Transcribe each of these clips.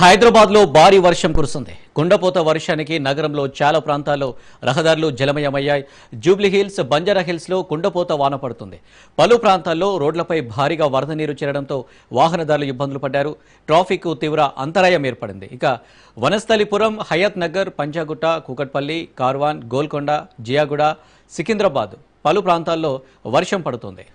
హైదరాబాద్లో భారీ వర్షం కురుస్తుంది. కుండపోత వర్షానికి నగరంలో చాలా ప్రాంతాల్లో రహదారులు జలమయమయ్యాయి. జూబ్లీ హిల్స్ బంజారా హిల్స్లో కుండపోత వాన పడుతుంది. పలు ప్రాంతాల్లో రోడ్లపై భారీగా వరద నీరు చేరడంతో వాహనదారులు ఇబ్బందులు పడ్డారు. ట్రాఫిక్ తీవ్ర అంతరాయం ఏర్పడింది. ఇక వనస్థలిపురం హయత్ నగర్ పంజాగుట్ట కూకట్పల్లి కార్వాన్ గోల్కొండ జియాగుడ సికింద్రాబాద్ పలు ప్రాంతాల్లో వర్షం పడుతుంది.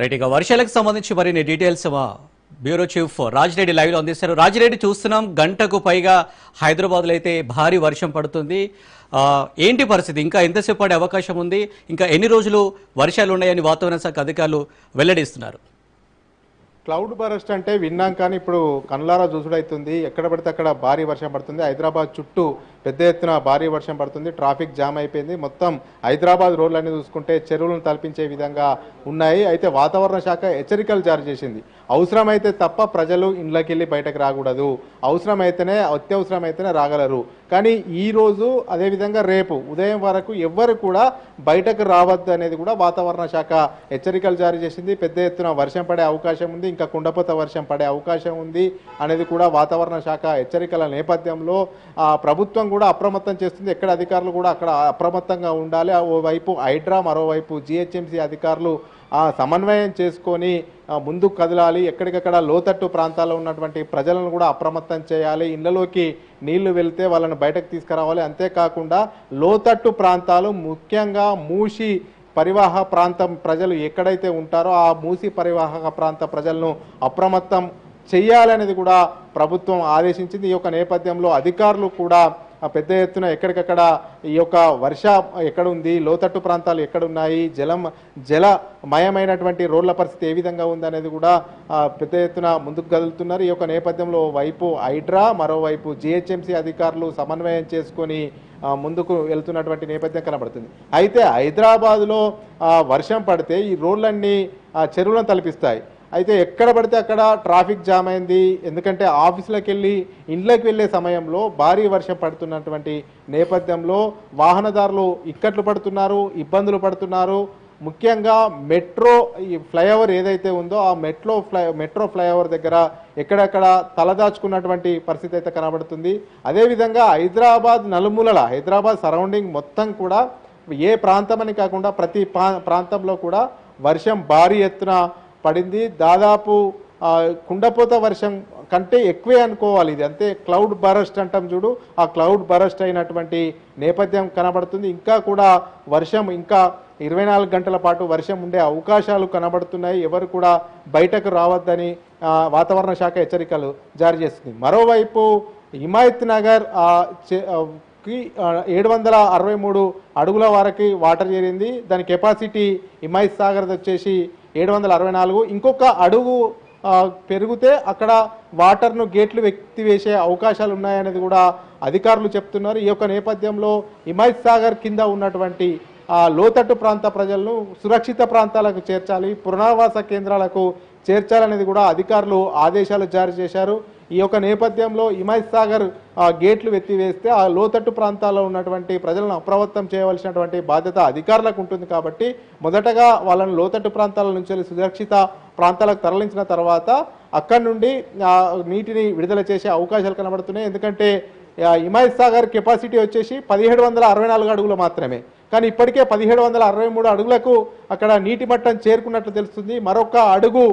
రైట్ ఇక వర్షాలకు సంబంధించి మరిన్ని డీటెయిల్స్ మా బ్యూరో చీఫ్ రాజిరెడ్డి లైవ్లో అందిస్తారు. రాజిరెడ్డి చూస్తున్నాం గంటకు పైగా హైదరాబాద్లో అయితే భారీ వర్షం పడుతుంది. ఏంటి పరిస్థితి? ఇంకా ఎంతసేపు పడే అవకాశం ఉంది? ఇంకా ఎన్ని రోజులు వర్షాలు ఉన్నాయని వాతావరణ శాఖ అధికారులు వెల్లడిస్తున్నారు? క్లౌడ్ బరస్ట్ అంటే విన్నాం కానీ ఇప్పుడు కన్లారా చూసుడైతుంది. ఎక్కడ పడితే అక్కడ భారీ వర్షం పడుతుంది. హైదరాబాద్ చుట్టూ పెద్ద ఎత్తున భారీ వర్షం పడుతుంది. ట్రాఫిక్ జామ్ అయిపోయింది. మొత్తం హైదరాబాద్ రోడ్లన్నీ చూసుకుంటే చెరువులను తలపించే విధంగా ఉన్నాయి. అయితే వాతావరణ శాఖ హెచ్చరికలు జారీ చేసింది. అవసరమైతే తప్ప ప్రజలు ఇండ్లకి వెళ్ళి బయటకు రాకూడదు. అవసరమైతేనే అత్యవసరమైతేనే రాగలరు. కానీ ఈరోజు అదేవిధంగా రేపు ఉదయం వరకు ఎవ్వరు కూడా బయటకు రావద్దు అనేది కూడా వాతావరణ శాఖ హెచ్చరికలు జారీ చేసింది. పెద్ద ఎత్తున వర్షం పడే అవకాశం ఉంది. ఇంకా కుండపోత వర్షం పడే అవకాశం ఉంది అనేది కూడా వాతావరణ శాఖ హెచ్చరికల నేపథ్యంలో ప్రభుత్వం కూడా అప్రమత్తం చేస్తుంది. ఎక్కడ అధికారులు కూడా అక్కడ అప్రమత్తంగా ఉండాలి. ఓవైపు హైడ్రా మరోవైపు జిహెచ్ఎంసీ అధికారులు సమన్వయం చేసుకొని ముందుకు కదలాలి. ఎక్కడికక్కడ లోతట్టు ప్రాంతాల్లో ఉన్నటువంటి ప్రజలను కూడా అప్రమత్తం చేయాలి. ఇళ్ళలోకి నీళ్ళు వెళ్తే వాళ్ళని బయటకు తీసుకురావాలి. అంతేకాకుండా లోతట్టు ప్రాంతాలు ముఖ్యంగా మూసి పరివాహక ప్రాంతం ప్రజలు ఎక్కడైతే ఉంటారో ఆ మూసి పరివాహక ప్రాంత ప్రజలను అప్రమత్తం చేయాలనేది కూడా ప్రభుత్వం ఆదేశించింది. ఈ యొక్క నేపథ్యంలో అధికారులు కూడా పెద్ద ఎత్తున ఎక్కడికక్కడ ఈ యొక్క వర్ష ఎక్కడ ఉంది లోతట్టు ప్రాంతాలు ఎక్కడున్నాయి జలం జలమయమైనటువంటి రోడ్ల పరిస్థితి ఏ విధంగా ఉందనేది కూడా పెద్ద ఎత్తున ముందుకు కదులుతున్నారు. ఈ యొక్క నేపథ్యంలో వైపు హైడ్రా మరోవైపు జిహెచ్ఎంసీ అధికారులు సమన్వయం చేసుకొని ముందుకు వెళ్తున్నటువంటి నేపథ్యం కనబడుతుంది. అయితే హైదరాబాద్లో వర్షం పడితే ఈ రోడ్లన్నీ ఆ, చెరువులను తలపిస్తాయి. అయితే ఎక్కడ పడితే అక్కడ ట్రాఫిక్ జామ్ అయింది. ఎందుకంటే ఆఫీసులకు వెళ్ళి ఇండ్లకు వెళ్ళే సమయంలో భారీ వర్షం పడుతున్నటువంటి నేపథ్యంలో వాహనదారులు ఇక్కట్లు పడుతున్నారు ఇబ్బందులు పడుతున్నారు. ముఖ్యంగా మెట్రో ఈ ఫ్లైఓవర్ ఏదైతే ఉందో ఆ మెట్రో ఫ్లై మెట్రో ఫ్లైఓవర్ దగ్గర ఎక్కడెక్కడ తలదాచుకున్నటువంటి పరిస్థితి అయితే కనబడుతుంది. అదేవిధంగా హైదరాబాద్ నలుమూలల హైదరాబాద్ సరౌండింగ్ మొత్తం కూడా ఏ ప్రాంతం అని కాకుండా ప్రతి పా- ప్రాంతంలో కూడా వర్షం భారీ ఎత్తున పడింది. దాదాపు కుండపోత వర్షం కంటే ఎక్కువే అనుకోవాలి ఇది. అంతే క్లౌడ్ బరస్ట్ అంటాం చూడు. ఆ క్లౌడ్ బరస్ట్ అయినటువంటి నేపథ్యం కనబడుతుంది. ఇంకా కూడా వర్షం ఇంకా ఇరవై నాలుగు గంటల పాటు వర్షం ఉండే అవకాశాలు కనబడుతున్నాయి. ఎవరు కూడా బయటకు రావద్దని వాతావరణ శాఖ హెచ్చరికలు జారీ చేస్తుంది. మరోవైపు హిమాయత్ నగర్ చే- కి ఏడు వందల అరవై మూడు అడుగుల వరకు వాటర్ చేరింది. దాని కెపాసిటీ హిమాయత్ సాగర్ వచ్చేసి ఏడు వందల అరవై నాలుగు. ఇంకొక అడుగు పెరిగితే అక్కడ వాటర్ను గేట్లు ఎత్తివేసే అవకాశాలు ఉన్నాయనేది కూడా అధికారులు చెప్తున్నారు. ఈ యొక్క నేపథ్యంలో హిమాయత్ సాగర్ కింద ఉన్నటువంటి లోతట్టు ప్రాంత ప్రజలను సురక్షిత ప్రాంతాలకు చేర్చాలి పునరావాస కేంద్రాలకు చేర్చాలనేది కూడా అధికారులు ఆదేశాలు జారీ చేశారు. ఈ యొక్క నేపథ్యంలో హిమాయత్ సాగర్ గేట్లు ఎత్తివేస్తే ఆ లోతట్టు ప్రాంతాల్లో ఉన్నటువంటి ప్రజలను అప్రమత్తం చేయవలసినటువంటి బాధ్యత అధికారులకు ఉంటుంది కాబట్టి మొదటగా వాళ్ళని లోతట్టు ప్రాంతాల నుంచి సురక్షిత ప్రాంతాలకు తరలించిన తర్వాత అక్కడి నుండి నీటిని విడుదల చేసే అవకాశాలు కనబడుతున్నాయి. ఎందుకంటే ఆ, హిమాయత్ సాగర్ కెపాసిటీ వచ్చేసి పదిహేడు వందల అరవై నాలుగు అడుగులు మాత్రమే. కానీ ఇప్పటికే పదిహేడు వందల అరవై మూడు అడుగులకు అక్కడ నీటి మట్టం చేరుకున్నట్లు తెలుస్తుంది. మరొక అడుగు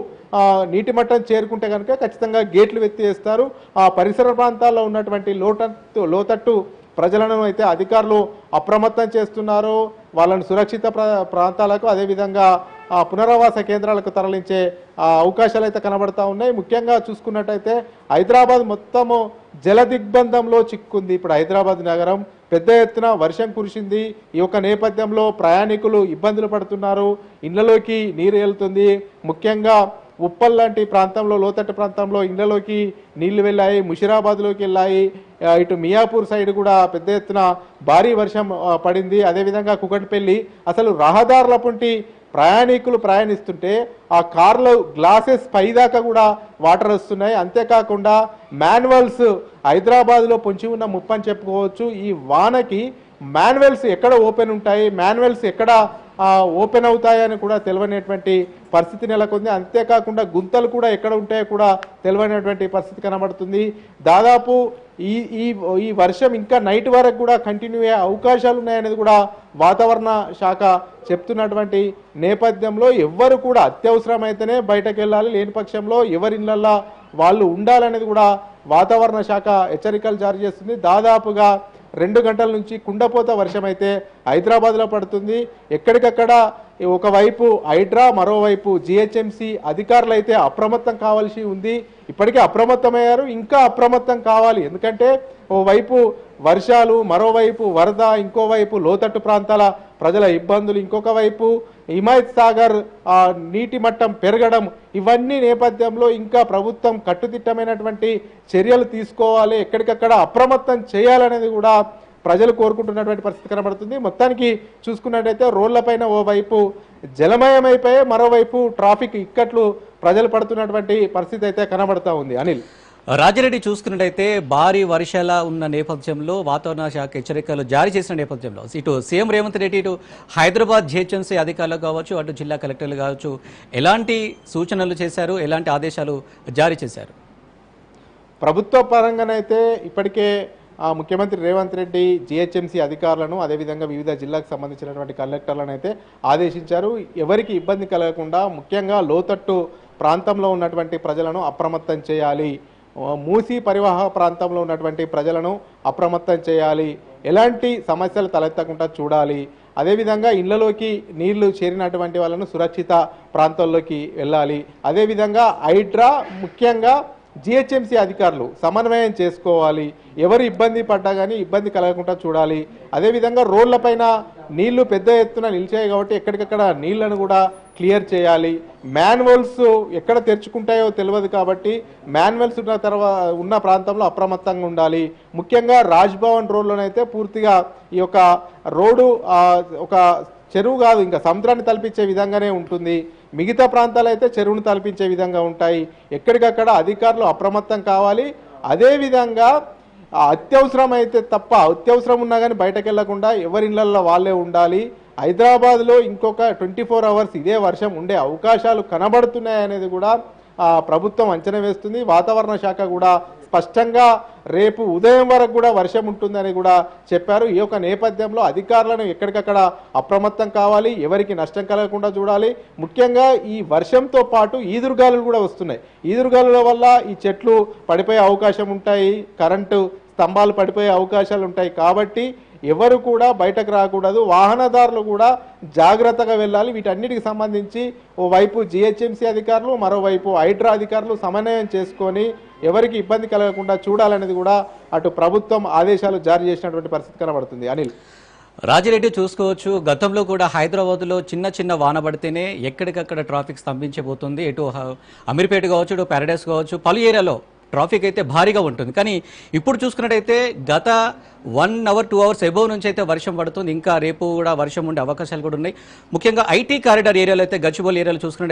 నీటి మట్టం చేరుకుంటే కనుక ఖచ్చితంగా గేట్లు వెత్తివేస్తారు ఆ పరిసర ప్రాంతాల్లో ఉన్నటువంటి లోతట్టు లోతట్టు ప్రజలను అయితే అధికారులు అప్రమత్తం చేస్తున్నారు. వాళ్ళను సురక్షిత ప్రా- ప్రాంతాలకు అదేవిధంగా పునరావాస కేంద్రాలకు తరలించే అవకాశాలు అయితే కనబడతా ఉన్నాయి. ముఖ్యంగా చూసుకున్నట్టయితే హైదరాబాద్ మొత్తము జల దిగ్బంధంలో చిక్కుంది. ఇప్పుడు హైదరాబాద్ నగరం పెద్ద ఎత్తున వర్షం కురిసింది. ఈ యొక్క నేపథ్యంలో ప్రయాణికులు ఇబ్బందులు పడుతున్నారు. ఇళ్ళలోకి నీరు వెళ్తుంది. ముఖ్యంగా ఉప్పల్ లాంటి ప్రాంతంలో లోతట్టు ప్రాంతంలో ఇళ్ళలోకి నీళ్ళు వెళ్ళాయి ముషిరాబాద్లోకి వెళ్ళాయి. ఇటు మియాపూర్ సైడ్ కూడా పెద్ద ఎత్తున భారీ వర్షం పడింది. అదేవిధంగా కుకట్పల్లి అసలు రహదారులపుంటి ప్రయాణికులు ప్రయాణిస్తుంటే ఆ కార్లో గ్లాసెస్ పైదాకా కూడా వాటర్ వస్తున్నాయి. అంతేకాకుండా మాన్యువల్స్ హైదరాబాద్లో పొంచి ఉన్న ముప్పని చెప్పుకోవచ్చు. ఈ వానకి మాన్యువల్స్ ఎక్కడ ఓపెన్ ఉంటాయి? మాన్యువల్స్ ఎక్కడ ఓపెన్ అవుతాయని కూడా తెలియనటువంటి పరిస్థితి నెలకొంది. అంతేకాకుండా గుంతలు కూడా ఎక్కడ ఉంటాయో కూడా తెలియనటువంటి పరిస్థితి కనబడుతుంది. దాదాపు ఈ ఈ ఈ వర్షం ఇంకా నైట్ వరకు కూడా కంటిన్యూ అయ్యే అవకాశాలు ఉన్నాయనేది కూడా వాతావరణ శాఖ చెప్తున్నటువంటి నేపథ్యంలో ఎవ్వరు కూడా అత్యవసరమైతేనే బయటకు వెళ్ళాలి లేని పక్షంలో ఎవరి ఇళ్ళల్లో వాళ్ళు ఉండాలనేది కూడా వాతావరణ శాఖ హెచ్చరికలు జారీ చేస్తుంది. దాదాపుగా రెండు గంటల నుంచి కుండపోత వర్షం అయితే హైదరాబాద్లో పడుతుంది. ఎక్కడికక్కడ ఒకవైపు హైడ్రా మరోవైపు జిహెచ్ఎంసి అధికారులు అయితే అప్రమత్తం కావాల్సి ఉంది. ఇప్పటికే అప్రమత్తమయ్యారు ఇంకా అప్రమత్తం కావాలి. ఎందుకంటే ఓవైపు వర్షాలు మరోవైపు వరద ఇంకోవైపు లోతట్టు ప్రాంతాల ప్రజల ఇబ్బందులు ఇంకొక వైపు హిమాయత్ సాగర్ నీటి మట్టం పెరగడం ఇవన్నీ నేపథ్యంలో ఇంకా ప్రభుత్వం కట్టుదిట్టమైనటువంటి చర్యలు తీసుకోవాలి ఎక్కడికక్కడ అప్రమత్తం చేయాలనేది కూడా ప్రజలు కోరుకుంటున్నటువంటి పరిస్థితి కనబడుతుంది. మొత్తానికి చూసుకున్నట్టయితే రోడ్లపైన ఓవైపు జలమయమైపోయి మరోవైపు ట్రాఫిక్ ఇక్కట్లు ప్రజలు పడుతున్నటువంటి పరిస్థితి అయితే కనబడతా ఉంది. అనిల్. రాజారెడ్డి చూసుకున్నట్టయితే భారీ వర్షాల ఉన్న నేపథ్యంలో వాతావరణ శాఖ హెచ్చరికలు జారీ చేసిన నేపథ్యంలో ఇటు సీఎం రేవంత్ రెడ్డి ఇటు హైదరాబాద్ జిహెచ్ఎంసీ అధికారులు కావచ్చు అటు జిల్లా కలెక్టర్లు కావచ్చు ఎలాంటి సూచనలు చేశారు ఎలాంటి ఆదేశాలు జారీ చేశారు? ప్రభుత్వ పరంగానైతే ఇప్పటికే ముఖ్యమంత్రి రేవంత్ రెడ్డి జిహెచ్ఎంసీ అధికారులను అదేవిధంగా వివిధ జిల్లాకు సంబంధించినటువంటి కలెక్టర్లను అయితే ఆదేశించారు. ఎవరికి ఇబ్బంది కలగకుండా ముఖ్యంగా లోతట్టు ప్రాంతంలో ఉన్నటువంటి ప్రజలను అప్రమత్తం చేయాలి. మూసీ పరివాహ ప్రాంతంలో ఉన్నటువంటి ప్రజలను అప్రమత్తం చేయాలి. ఎలాంటి సమస్యలు తలెత్తకుండా చూడాలి. అదేవిధంగా ఇళ్ళలోకి నీళ్ళు చేరినటువంటి వాళ్ళను సురక్షిత ప్రాంతాల్లోకి వెళ్ళాలి. అదేవిధంగా హైడ్రా ముఖ్యంగా జిహెచ్ఎంసీ అధికారులు సమన్వయం చేసుకోవాలి. ఎవరు ఇబ్బంది పడ్డా కానీ ఇబ్బంది కలగకుండా చూడాలి. అదేవిధంగా రోడ్లపైన నీళ్ళు పెద్ద ఎత్తున నిలిచాయి కాబట్టి ఎక్కడికక్కడ నీళ్ళను కూడా క్లియర్ చేయాలి. మాన్యువల్స్ ఎక్కడ తెరుచుకుంటాయో తెలియదు కాబట్టి మాన్యువల్స్ ఉన్న తర్వాత ఉన్న ప్రాంతంలో అప్రమత్తంగా ఉండాలి. ముఖ్యంగా రాజ్భవన్ రోడ్లోనైతే పూర్తిగా ఈ యొక్క రోడ్డు ఒక చెరువు కాదు ఇంకా సముద్రాన్ని తలపించే విధంగానే ఉంటుంది. మిగతా ప్రాంతాలు అయితే చెరువును తలపించే విధంగా ఉంటాయి. ఎక్కడికక్కడ అధికారులు అప్రమత్తం కావాలి. అదేవిధంగా అత్యవసరం అయితే తప్ప అత్యవసరం ఉన్నా కానీ బయటకు వెళ్ళకుండా ఎవరి ఇళ్ళలో వాళ్ళే ఉండాలి. హైదరాబాద్లో ఇంకొక ట్వంటీ ఫోర్ అవర్స్ ఇదే వర్షం ఉండే అవకాశాలు కనబడుతున్నాయి అనేది కూడా ప్రభుత్వం అంచనా వేస్తుంది. వాతావరణ శాఖ కూడా స్పష్టంగా రేపు ఉదయం వరకు కూడా వర్షం ఉంటుందని కూడా చెప్పారు. ఈ యొక్క నేపథ్యంలో అధికారులను ఎక్కడికక్కడ అప్రమత్తం కావాలి ఎవరికి నష్టం కలగకుండా చూడాలి. ముఖ్యంగా ఈ వర్షంతో పాటు ఈదురుగాలులు కూడా వస్తున్నాయి. ఈదురుగాలుల వల్ల ఈ చెట్లు పడిపోయే అవకాశం ఉంటాయి కరెంటు స్తంభాలు పడిపోయే అవకాశాలు ఉంటాయి. కాబట్టి ఎవరు కూడా బయటకు రాకూడదు. వాహనదారులు కూడా జాగ్రత్తగా వెళ్ళాలి. వీటన్నిటికి సంబంధించి ఓ వైపు జిహెచ్ఎంసీ అధికారులు మరోవైపు హైడ్రా అధికారులు సమన్వయం చేసుకొని ఎవరికి ఇబ్బంది కలగకుండా చూడాలనేది కూడా అటు ప్రభుత్వం ఆదేశాలు జారీ చేసినటువంటి పరిస్థితి కనబడుతుంది. అనిల్. రాజిరెడ్డి చూసుకోవచ్చు. గతంలో కూడా హైదరాబాద్లో చిన్న చిన్న వాన పడితేనే ఎక్కడికక్కడ ట్రాఫిక్ స్తంభించబోతుంది. ఇటు హ- అమీర్పేట కావచ్చు ఇటు పారడైస్ కావచ్చు పలు ఏరియాలో ట్రాఫిక్ అయితే భారీగా ఉంటుంది. కానీ ఇప్పుడు చూసుకున్నట్టయితే గత one hour two hours above నుంచి అయితే వర్షం పడుతుంది. ఇంకా రేపు కూడా వర్షం ఉండే అవకాశాలు కూడా ఉన్నాయి. ముఖ్యంగా ఐటీ కారిడార్ ఏరియాలో అయితే గచ్చిబౌలి ఏరియాలో చూసుకున్నట్టు